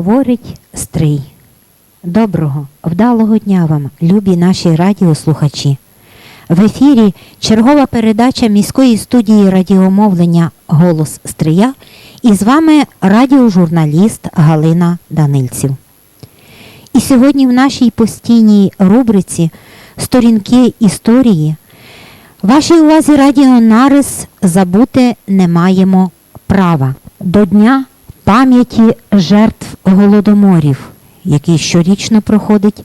Говорить Стрий. Доброго, вдалого дня вам, любі наші радіослухачі. В ефірі чергова передача міської студії радіомовлення Голос Стрия і з вами радіожурналіст Галина Данильців. І сьогодні в нашій постійній рубриці Сторінки історії вашій увазі радіонарис забути не маємо права до Дня пам'яті жертв голодоморів, який щорічно проходить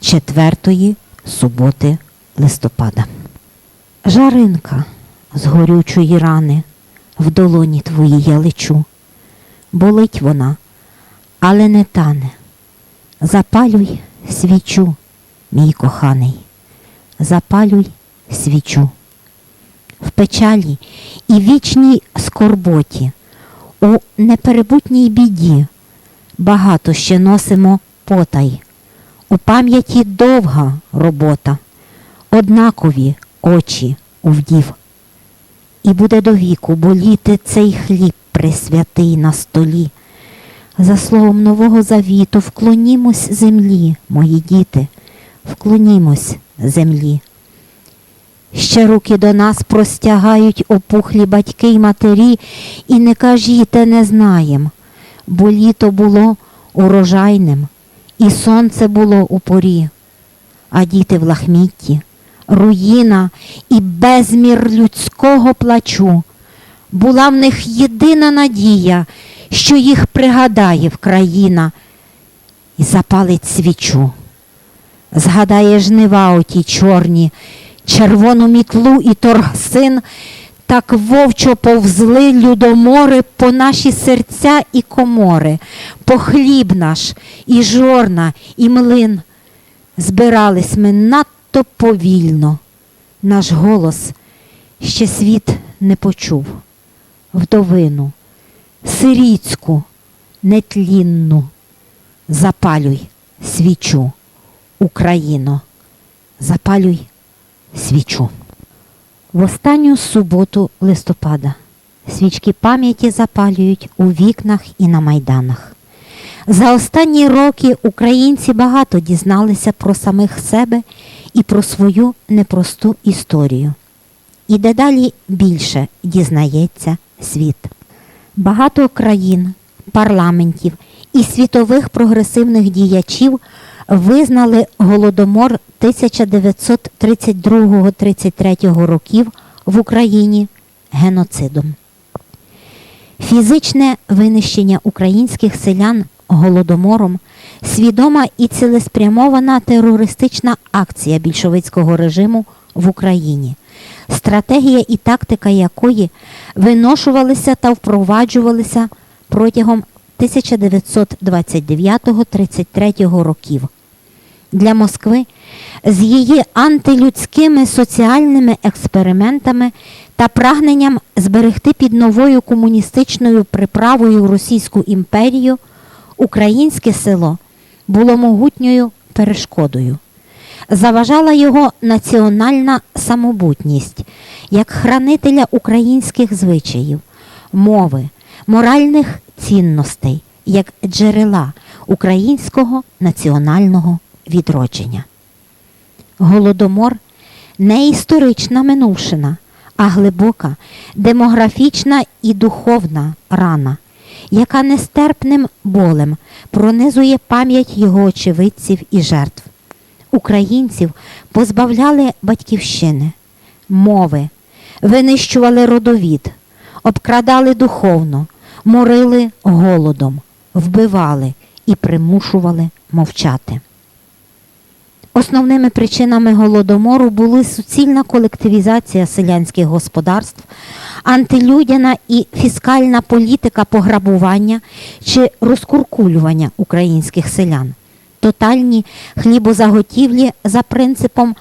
4 суботи листопада. Жаринка з горючої рани в долоні твоїй я лечу. Болить вона, але не тане. Запалюй свічу, мій коханий, запалюй свічу. В печалі і вічній скорботі, у неперебутній біді багато ще носимо потай. У пам'яті довга робота, однакові очі у вдів. І буде до віку боліти цей хліб пресвятий на столі. За словом нового завіту вклонімось землі, мої діти, вклонімось землі. Ще руки до нас простягають опухлі батьки й матері, і не кажіте, не знаєм, бо літо було урожайним, і сонце було у порі, а діти в лахмітті, руїна і безмір людського плачу. Була в них єдина надія, що їх пригадає в країна і запалить свічу. Згадає жнива оті чорні, червону мітлу і торгсин, так вовчо повзли людомори по наші серця і комори, по хліб наш, і жорна, і млин. Збирались ми надто повільно. Наш голос ще світ не почув. Вдовину, сиріцьку, нетлінну, запалюй свічу, Україно, запалюй свічу. В останню суботу листопада свічки пам'яті запалюють у вікнах і на майданах. За останні роки українці багато дізналися про самих себе і про свою непросту історію. І дедалі більше дізнається світ. Багато країн, парламентів і світових прогресивних діячів визнали голодомор 1932-33 років в Україні геноцидом. Фізичне винищення українських селян голодомором свідома і цілеспрямована терористична акція більшовицького режиму в Україні, стратегія і тактика якої виношувалися та впроваджувалися протягом 1929-33 років. Для Москви з її антилюдськими соціальними експериментами та прагненням зберегти під новою комуністичною приправою Російську імперію українське село було могутньою перешкодою. Заважала його національна самобутність як хранителя українських звичаїв, мови, моральних цінностей, як джерела українського національного відродження. Голодомор не історична минувшина, а глибока демографічна і духовна рана, яка нестерпним болем пронизує пам'ять його очевидців і жертв. Українців позбавляли батьківщини, мови, винищували родовід, обкрадали духовно, морили голодом, вбивали і примушували мовчати. Основними причинами голодомору були суцільна колективізація селянських господарств, антилюдяна і фіскальна політика пограбування чи розкуркулювання українських селян, тотальні хлібозаготівлі за принципом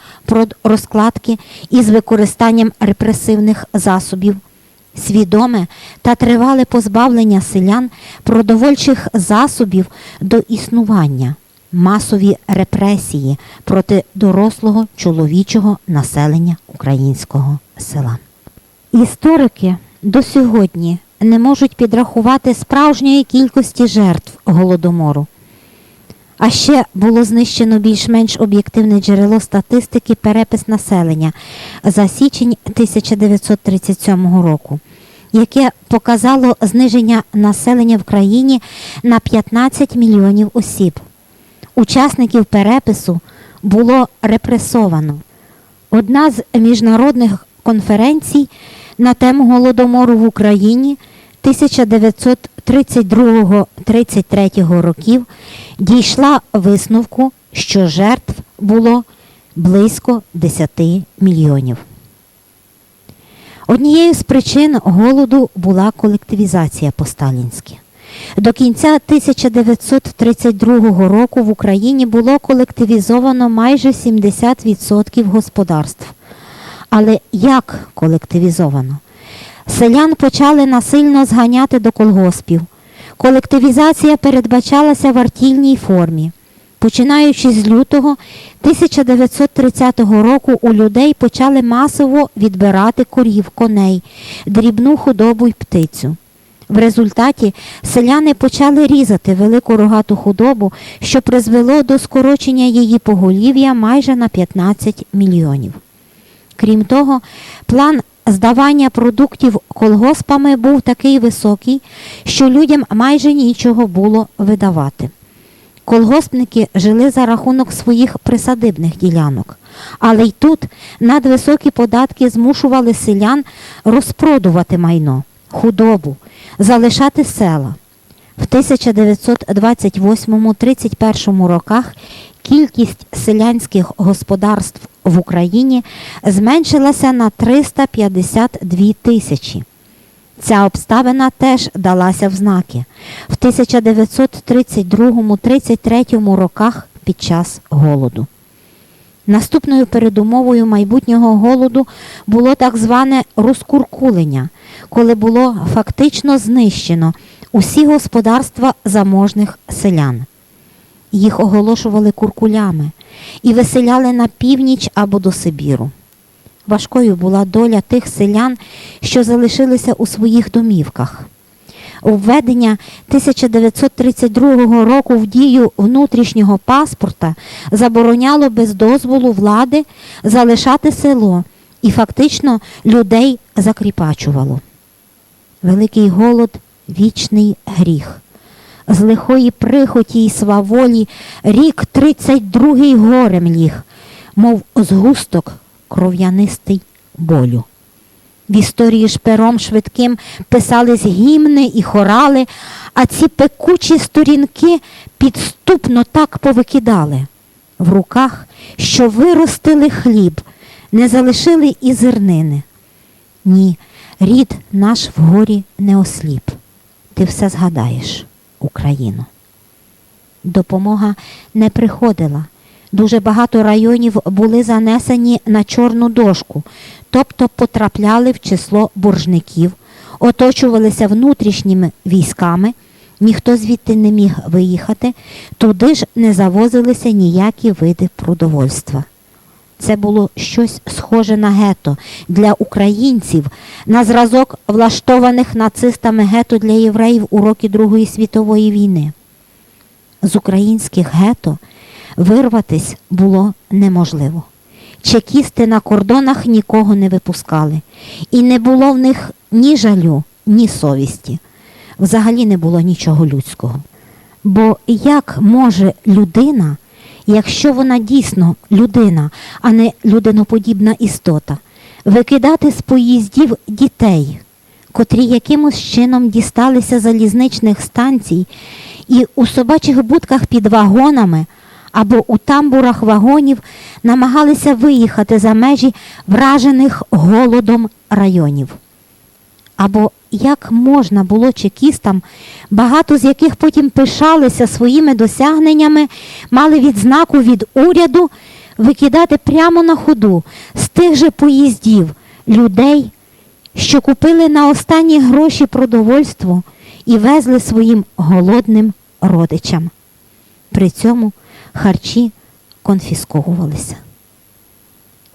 розкладки із використанням репресивних засобів, свідоме та тривале позбавлення селян продовольчих засобів до існування масові репресії проти дорослого чоловічого населення українського села. Історики до сьогодні не можуть підрахувати справжньої кількості жертв голодомору. А ще було знищено більш-менш об'єктивне джерело статистики перепис населення за січень 1937 року, яке показало зниження населення в країні на 15 мільйонів осіб. Учасників перепису було репресовано. Одна з міжнародних конференцій на тему голодомору в Україні 1932-33 років дійшла висновку, що жертв було близько 10 мільйонів. Однією з причин голоду була колективізація по-сталінськи. До кінця 1932 року в Україні було колективізовано майже 70% господарств. Але як колективізовано? Селян почали насильно зганяти до колгоспів. Колективізація передбачалася в артільній формі. Починаючи з лютого 1930 року у людей почали масово відбирати корів, коней, дрібну худобу й птицю. В результаті селяни почали різати велику рогату худобу, що призвело до скорочення її поголів'я майже на 15 мільйонів. Крім того, план здавання продуктів колгоспами був такий високий, що людям майже нічого було видавати. Колгоспники жили за рахунок своїх присадибних ділянок, але й тут надвисокі податки змушували селян розпродувати майно, худобу, залишати села. В 1928-31 роках кількість селянських господарств в Україні зменшилася на 352 тисячі. Ця обставина теж далася в знаки в 1932-33 роках під час голоду. Наступною передумовою майбутнього голоду було так зване розкуркулення, коли було фактично знищено усі господарства заможних селян. Їх оголошували куркулями і виселяли на північ або до Сибіру. Важкою була доля тих селян, що залишилися у своїх домівках. Введення 1932 року в дію внутрішнього паспорта забороняло без дозволу влади залишати село і фактично людей закріпачувало. Великий голод вічний гріх. З лихої прихоті й сваволі рік 32-й горем ліг, мов згусток кров'янистий болю. В історії ж пером швидким писались гімни і хорали, а ці пекучі сторінки підступно так повикидали. В руках, що виростили хліб, не залишили і зернини. Ні, рід наш вгорі не осліп. Ти все згадаєш, Україну. Допомога не приходила. Дуже багато районів були занесені на чорну дошку, тобто потрапляли в число боржників, оточувалися внутрішніми військами, ніхто звідти не міг виїхати, туди ж не завозилися ніякі види продовольства. Це було щось схоже на гето для українців, на зразок влаштованих нацистами гето для євреїв у роки Другої світової війни. З українських гето вирватись було неможливо. Чекісти на кордонах нікого не випускали, і не було в них ні жалю, ні совісті. Взагалі не було нічого людського. Бо як може людина, якщо вона дійсно людина, а не людиноподібна істота, викидати з поїздів дітей, котрі якимось чином дісталися залізничних станцій і у собачих будках під вагонами або у тамбурах вагонів намагалися виїхати за межі вражених голодом районів. Або як можна було чекістам, багато з яких потім пишалися своїми досягненнями, мали відзнаку від уряду викидати прямо на ходу з тих же поїздів людей, що купили на останні гроші продовольство і везли своїм голодним родичам. При цьому харчі конфісковувалися.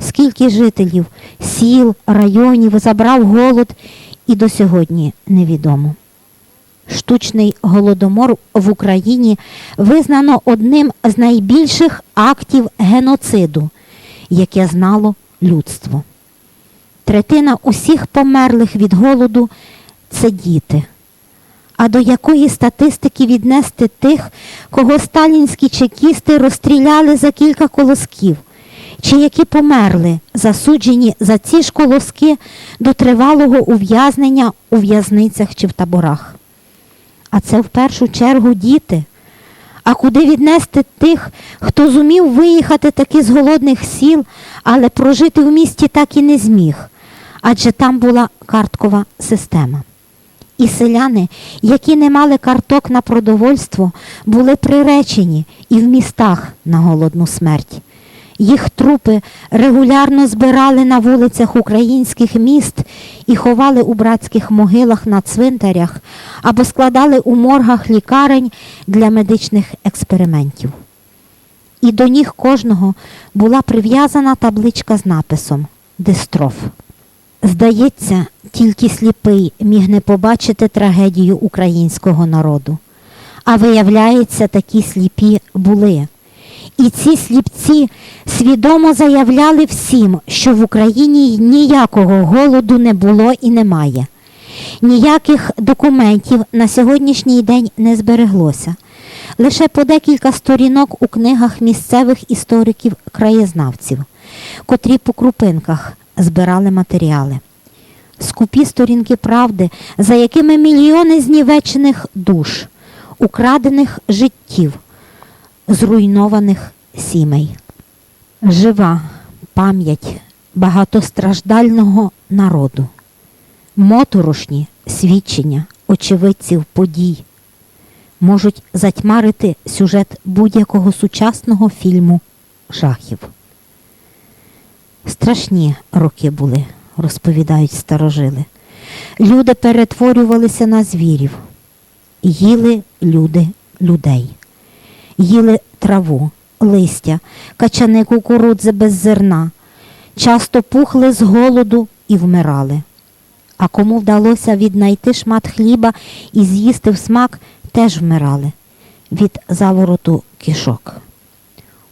Скільки жителів сіл, районів забрав голод і до сьогодні невідомо. Штучний голодомор в Україні визнано одним з найбільших актів геноциду, яке знало людство. Третина усіх померлих від голоду це діти. А до якої статистики віднести тих, кого сталінські чекісти розстріляли за кілька колосків, чи які померли, засуджені за ці ж колоски до тривалого ув'язнення у в'язницях чи в таборах? А це в першу чергу діти. А куди віднести тих, хто зумів виїхати таки з голодних сіл, але прожити в місті так і не зміг, адже там була карткова система. І селяни, які не мали карток на продовольство, були приречені і в містах на голодну смерть. Їх трупи регулярно збирали на вулицях українських міст і ховали у братських могилах на цвинтарях або складали у моргах лікарень для медичних експериментів. І до ніг кожного була прив'язана табличка з написом Дистроф. Здається, тільки сліпий міг не побачити трагедію українського народу. А виявляється, такі сліпі були. І ці сліпці свідомо заявляли всім, що в Україні ніякого голоду не було і немає. Ніяких документів на сьогоднішній день не збереглося. Лише по декілька сторінок у книгах місцевих істориків-краєзнавців, котрі по крупинках збирали матеріали. Скупі сторінки правди, за якими мільйони знівечених душ, украдених життів, зруйнованих сімей. Жива пам'ять багатостраждального народу, моторошні свідчення очевидців подій можуть затьмарити сюжет будь-якого сучасного фільму жахів. Страшні роки були, розповідають старожили. Люди перетворювалися на звірів, їли люди людей, їли траву, листя, качани кукурудзи без зерна, часто пухли з голоду і вмирали. А кому вдалося віднайти шмат хліба і з'їсти в смак, теж вмирали від завороту кишок.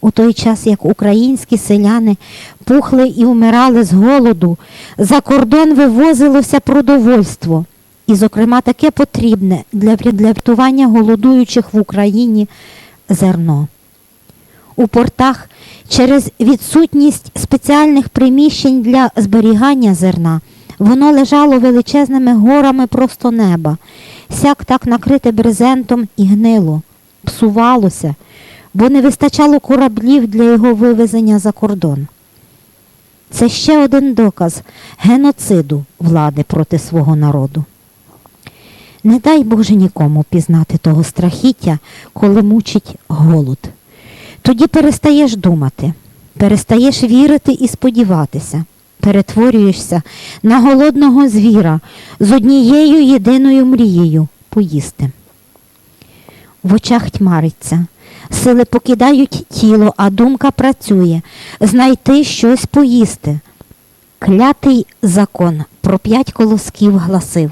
У той час, як українські селяни пухли і вмирали з голоду, за кордон вивозилося продовольство, і, зокрема, таке потрібне для врятування голодуючих в Україні зерно. У портах через відсутність спеціальних приміщень для зберігання зерна воно лежало величезними горами просто неба, сяк так накрите брезентом і гнило, псувалося бо не вистачало кораблів для його вивезення за кордон. Це ще один доказ геноциду влади проти свого народу. Не дай Боже нікому пізнати того страхіття, коли мучить голод. Тоді перестаєш думати, перестаєш вірити і сподіватися, перетворюєшся на голодного звіра з однією єдиною мрією поїсти. В очах тьмариться. Сили покидають тіло, а думка працює знайти щось поїсти. Клятий закон про п'ять колосків гласив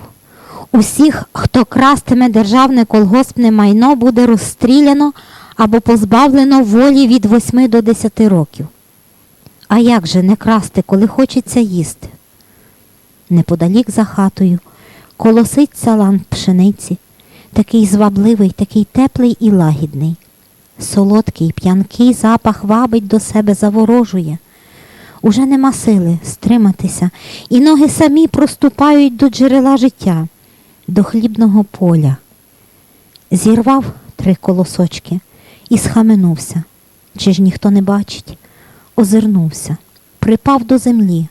усіх, хто крастиме державне колгоспне майно, буде розстріляно або позбавлено волі від 8 до 10 років. А як же не красти, коли хочеться їсти? Неподалік за хатою колосить салан пшениці, такий звабливий, такий теплий і лагідний. Солодкий, п'янкий запах вабить до себе, заворожує. Уже нема сили стриматися, і ноги самі проступають до джерела життя, до хлібного поля. Зірвав три колосочки і схаменувся. Чи ж ніхто не бачить? Озирнувся, припав до землі,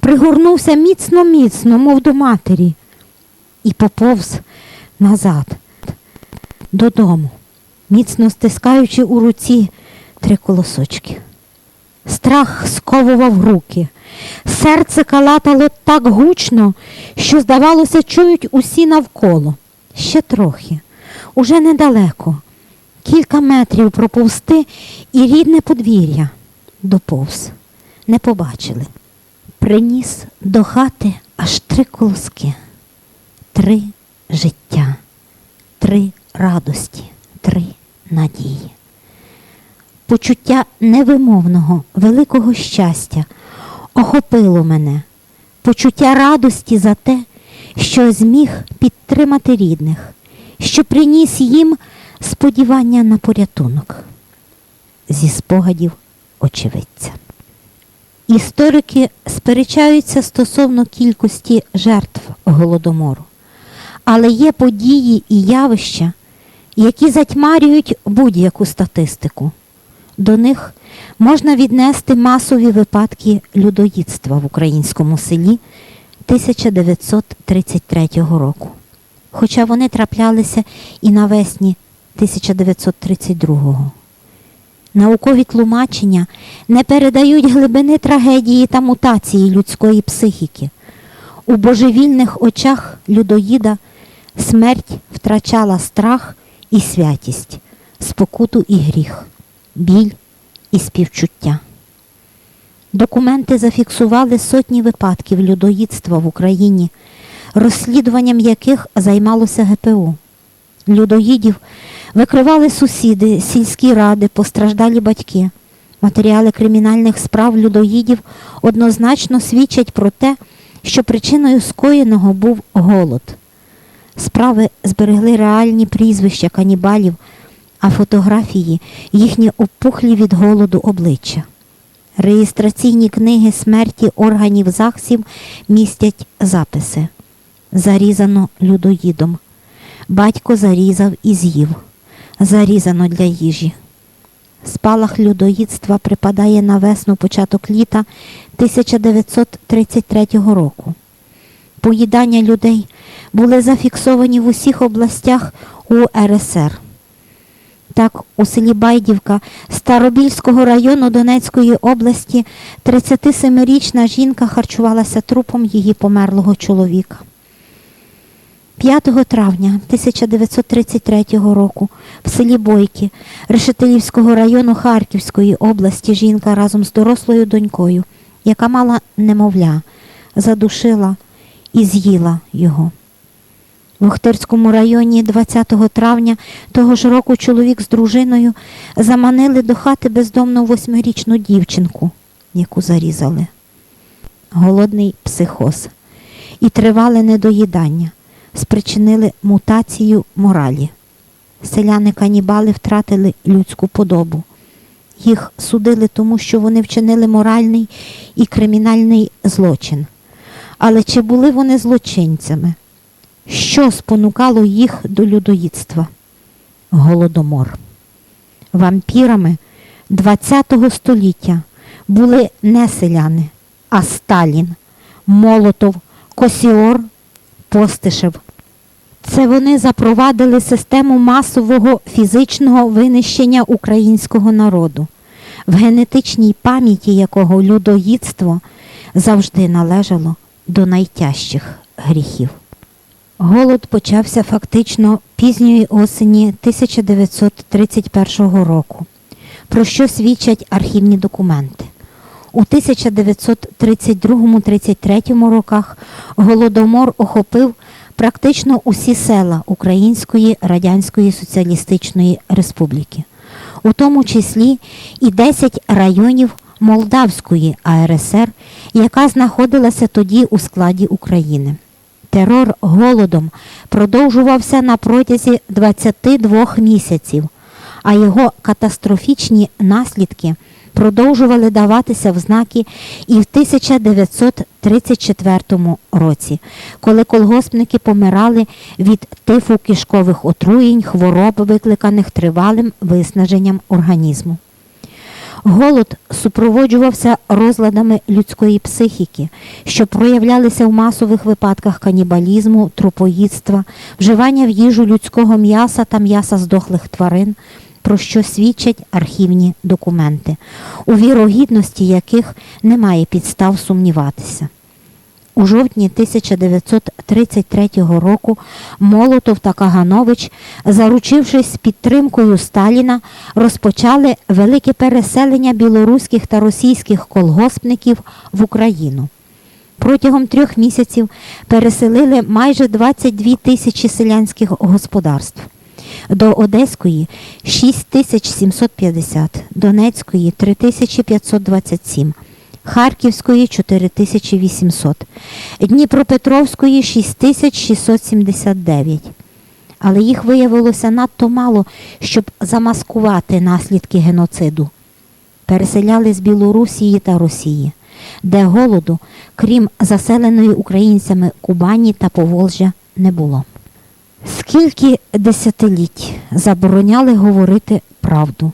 пригорнувся міцно, міцно, мов до матері, і поповз назад додому міцно стискаючи у руці три колосочки. Страх сковував руки. Серце калатало так гучно, що, здавалося, чують усі навколо. Ще трохи, уже недалеко. Кілька метрів проповзти і рідне подвір'я доповз. Не побачили. Приніс до хати аж три колоски. три життя, три радості, три надії. Почуття невимовного, великого щастя охопило мене, почуття радості за те, що зміг підтримати рідних, що приніс їм сподівання на порятунок зі спогадів очевидця. Історики сперечаються стосовно кількості жертв голодомору, але є події і явища, які затьмарюють будь-яку статистику. До них можна віднести масові випадки людоїдства в українському селі 1933 року. Хоча вони траплялися і навесні 1932-го. Наукові тлумачення не передають глибини трагедії та мутації людської психіки. У божевільних очах людоїда смерть втрачала страх і святість, спокуту і гріх, біль і співчуття. Документи зафіксували сотні випадків людоїдства в Україні, розслідуванням яких займалося ГПУ. Людоїдів викривали сусіди, сільські ради, постраждалі батьки. Матеріали кримінальних справ людоїдів однозначно свідчать про те, що причиною скоєного був голод. Справи зберегли реальні прізвища канібалів, а фотографії їхні опухлі від голоду обличчя. Реєстраційні книги смерті органів ЗАГСів містять записи. Зарізано людоїдом. Батько зарізав і з'їв. Зарізано для їжі. Спалах людоїдства припадає на весну початок літа 1933 року. Поїдання людей були зафіксовані в усіх областях УРСР. Так, у селі Байдівка Старобільського району Донецької області 37-річна жінка харчувалася трупом її померлого чоловіка. 5 травня 1933 року в селі Бойки Решетилівського району Харківської області жінка разом з дорослою донькою, яка мала немовля, задушила і з'їла його. В Охтирському районі 20 травня того ж року чоловік з дружиною заманили до хати бездомну восьмирічну дівчинку, яку зарізали. Голодний психоз і тривале недоїдання спричинили мутацію моралі. Селяни-канібали втратили людську подобу. Їх судили тому, що вони вчинили моральний і кримінальний злочин. Але чи були вони злочинцями? Що спонукало їх до людоїдства? Голодомор. Вампірами ХХ століття були не селяни, а Сталін, Молотов, Косіор, Постишев. Це вони запровадили систему масового фізичного винищення українського народу, в генетичній пам'яті якого людоїдство завжди належало до найтяжчих гріхів. Голод почався фактично пізньої осені 1931 року, про що свідчать архівні документи. У 1932-33 роках голодомор охопив практично усі села Української Радянської Соціалістичної Республіки, у тому числі і 10 районів Молдавської АРСР, яка знаходилася тоді у складі України. Терор голодом продовжувався на протязі 22 місяців, а його катастрофічні наслідки продовжували даватися в знаки і в 1934 році, коли колгоспники помирали від тифу кишкових отруєнь, хвороб, викликаних тривалим виснаженням організму. Голод супроводжувався розладами людської психіки, що проявлялися в масових випадках канібалізму, трупоїдства, вживання в їжу людського м'яса та м'яса здохлих тварин, про що свідчать архівні документи, у вірогідності яких немає підстав сумніватися. У жовтні 1933 року Молотов та Каганович, заручившись підтримкою Сталіна, розпочали велике переселення білоруських та російських колгоспників в Україну. протягом трьох місяців переселили майже 22 тисячі селянських господарств. До Одеської 6750, Донецької 3527, Харківської 4800, Дніпропетровської 6679. Але їх виявилося надто мало, щоб замаскувати наслідки геноциду. Переселяли з Білорусії та Росії, де голоду, крім заселеної українцями Кубані та Поволжя, не було. Скільки десятиліть забороняли говорити правду,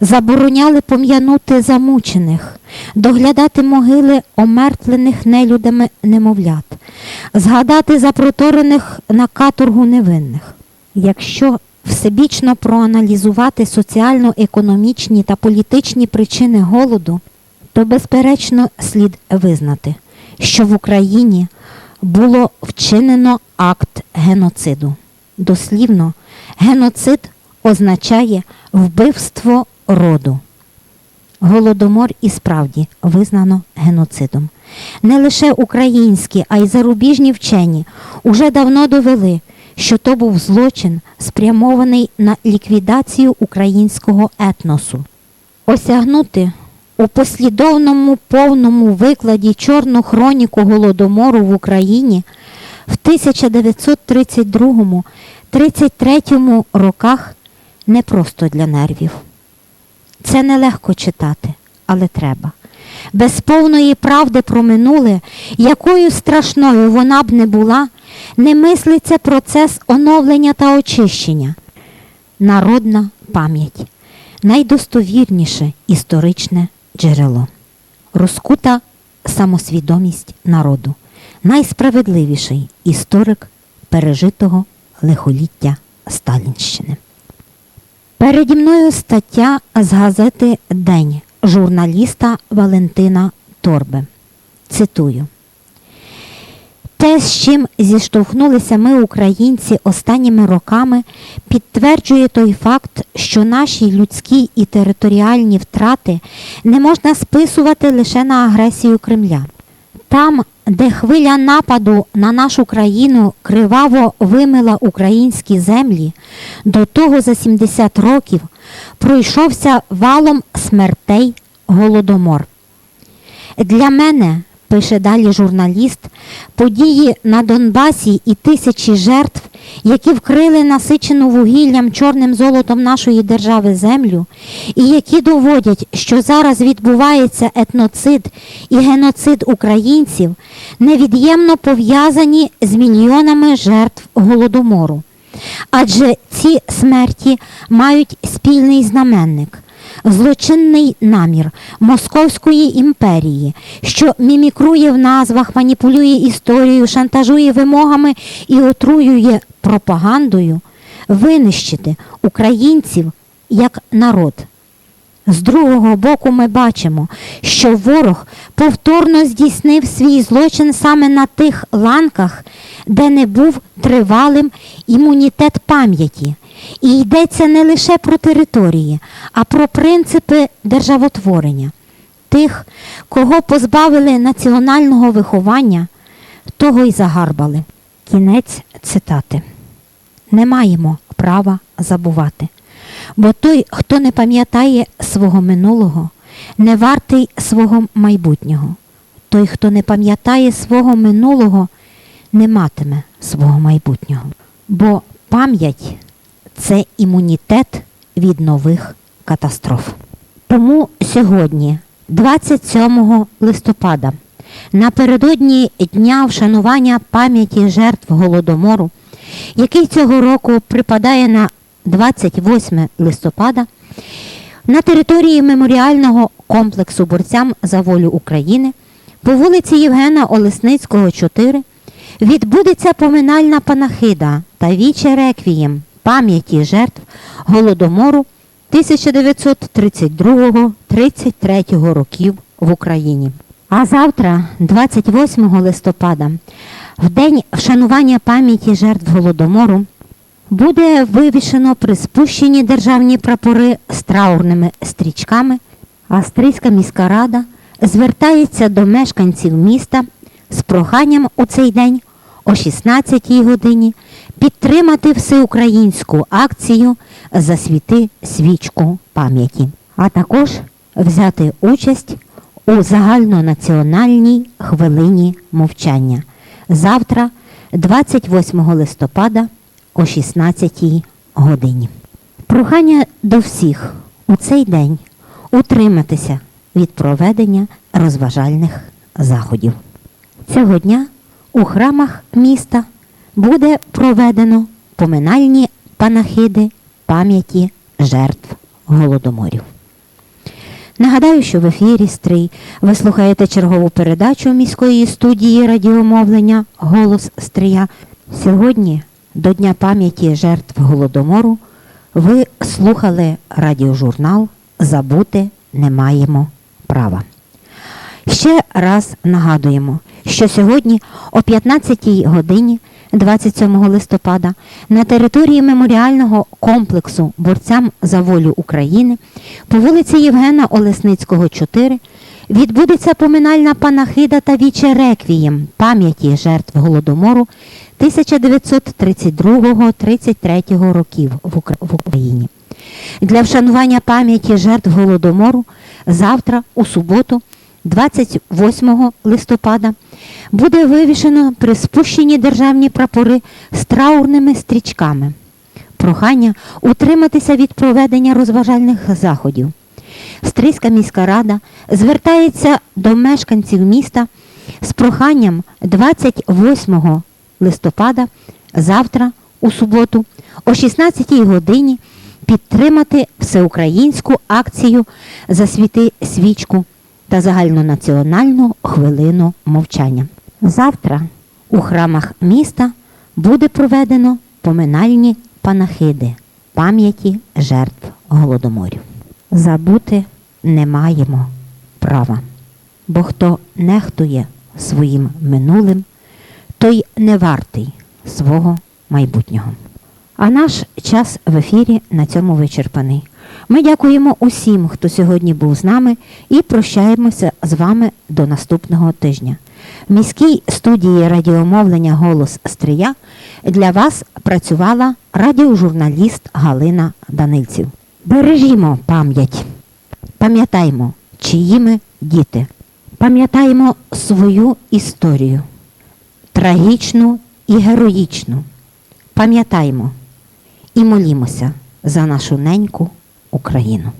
забороняли пом'янути замучених, доглядати могили омертвлених нелюдами немовлят, згадати запроторених на каторгу невинних. Якщо всебічно проаналізувати соціально-економічні та політичні причини голоду, то безперечно слід визнати, що в Україні було вчинено акт геноциду. Дослівно, геноцид означає вбивство роду. Голодомор і справді визнано геноцидом. Не лише українські, а й зарубіжні вчені уже давно довели, що то був злочин, спрямований на ліквідацію українського етносу. Осягнути у послідовному повному викладі чорну хроніку голодомору в Україні в 1932-33 роках не просто для нервів. Це нелегко читати, але треба. Без повної правди про минуле, якою страшною вона б не була, не мислиться процес оновлення та очищення. Народна пам'ять найдостовірніше історичне джерело. Розкута самосвідомість народу, найсправедливіший історик пережитого лихоліття Сталінщини. Переді мною стаття з газети День журналіста Валентина Торби. Цитую. Те, з чим зіштовхнулися ми, українці, останніми роками, підтверджує той факт, що наші людські і територіальні втрати не можна списувати лише на агресію Кремля. Там, де хвиля нападу на нашу країну криваво вимила українські землі, до того за 70 років пройшовся валом смертей голодомор. Для мене, пише далі журналіст, події на Донбасі і тисячі жертв, які вкрили насичену вугіллям чорним золотом нашої держави землю, і які доводять, що зараз відбувається етноцид і геноцид українців, невід'ємно пов'язані з мільйонами жертв голодомору. Адже ці смерті мають спільний знаменник злочинний намір Московської імперії, що мімікрує в назвах, маніпулює історією, шантажує вимогами і отруює пропагандою, винищити українців як народ. З другого боку, ми бачимо, що ворог повторно здійснив свій злочин саме на тих ланках, де не був тривалим імунітет пам'яті. І йдеться не лише про території, а про принципи державотворення. Тих, кого позбавили національного виховання, того й загарбали. Кінець цитати. Не маємо права забувати. Бо той, хто не пам'ятає свого минулого, не вартий свого майбутнього. Той, хто не пам'ятає свого минулого, не матиме свого майбутнього. Бо пам'ять це імунітет від нових катастроф. Тому сьогодні, 27 листопада, напередодні дня вшанування пам'яті жертв голодомору, який цього року припадає на 28 листопада, на території меморіального комплексу борцям за волю України по вулиці Євгена Олесницького, 4 відбудеться поминальна панахида та віче реквієм пам'яті жертв голодомору 1932-33 років в Україні. А завтра, 28 листопада, в день вшанування пам'яті жертв голодомору, буде вивішено приспущені державні прапори з траурними стрічками. Австрійська міська рада звертається до мешканців міста з проханням у цей день о 16 годині підтримати всеукраїнську акцію Засвіти свічку пам'яті, а також взяти участь у загальнонаціональній хвилині мовчання завтра, 28 листопада о 16 годині. Прохання до всіх у цей день утриматися від проведення розважальних заходів. Цього дня у храмах міста буде проведено поминальні панахиди пам'яті жертв голодоморів. Нагадаю, що в ефірі Стрий ви слухаєте чергову передачу міської студії радіомовлення Голос Стрия. Сьогодні, до Дня пам'яті жертв голодомору, ви слухали радіожурнал Забути не маємо права. Ще раз нагадуємо, що сьогодні о 15 годині 27 листопада на території меморіального комплексу борцям за волю України по вулиці Євгена Олесницького, 4 відбудеться поминальна панахида та віче реквієм пам'яті жертв голодомору 1932-33 років в Україні. Для вшанування пам'яті жертв голодомору завтра, у суботу, 28 листопада, буде вивішено приспущені державні прапори з траурними стрічками. Прохання утриматися від проведення розважальних заходів. Стрийська міська рада звертається до мешканців міста з проханням 28 листопада, завтра, у суботу, о 16 годині підтримати всеукраїнську акцію Засвіти свічку та загальнонаціональну хвилину мовчання. Завтра у храмах міста буде проведено поминальні панахиди пам'яті жертв голодоморів. Забути не маємо права, бо хто нехтує своїм минулим, той не вартий свого майбутнього. А наш час в ефірі на цьому вичерпаний. Ми дякуємо усім, хто сьогодні був з нами, і прощаємося з вами до наступного тижня. В міській студії радіомовлення Голос Стрия для вас працювала радіожурналіст Галина Данильців. Бережімо пам'ять, пам'ятаймо, чиї ми діти, пам'ятаємо свою історію, трагічну і героїчну. Пам'ятаймо і молімося за нашу неньку Україну.